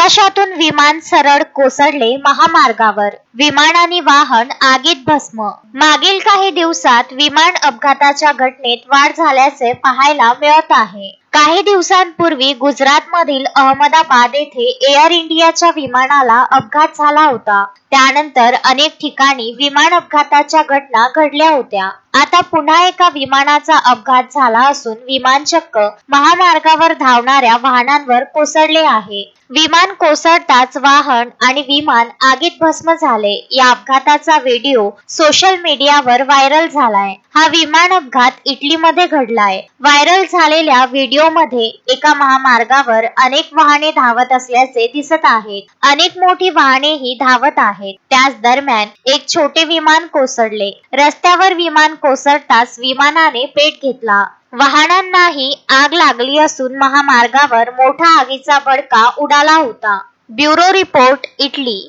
आकाशातून विमान सरळ कोसळले महामार्गावर. विमान आणि वाहन आगीत भस्म. मागील काही दिवसात विमान अपघाताच्या घटनेत वाढ झाल्याचे पाहायला मिळत आहे. काही दिवसांपूर्वी गुजरातमधील अहमदाबाद येथे एअर इंडियाच्या विमानाला अपघात झाला होता. त्यानंतर अनेक ठिकाणी विमान अपघाताच्या घटना घडल्या होत्या. आता पुन्हा एका विमानाचा अपघात झाला असून विमान चक्क महामार्गावर धावणाऱ्या वाहनांवर कोसळले आहे. विमान कोसळताच वाहन आणि विमान आगीत भस्म झाले. या अपघाताचा व्हिडिओ सोशल मीडियावर व्हायरल झालाय. हा विमान अपघात इटलीमध्ये घडलाय. व्हायरल झालेल्या व्हिडिओमध्ये एका महामार्गावर अनेक वाहने धावत असल्याचे दिसत आहेत. अनेक मोठी वाहनेही धावत आहेत. त्याच दरम्यान एक छोटे विमान कोसळले. रस्त्यावर विमान कोसळताच विमानाने पेट घेतला. वाहनांनाही आग लागली असून महामार्गावर मोठा आगीचा भडका उडाला होता. Bureau report Italy.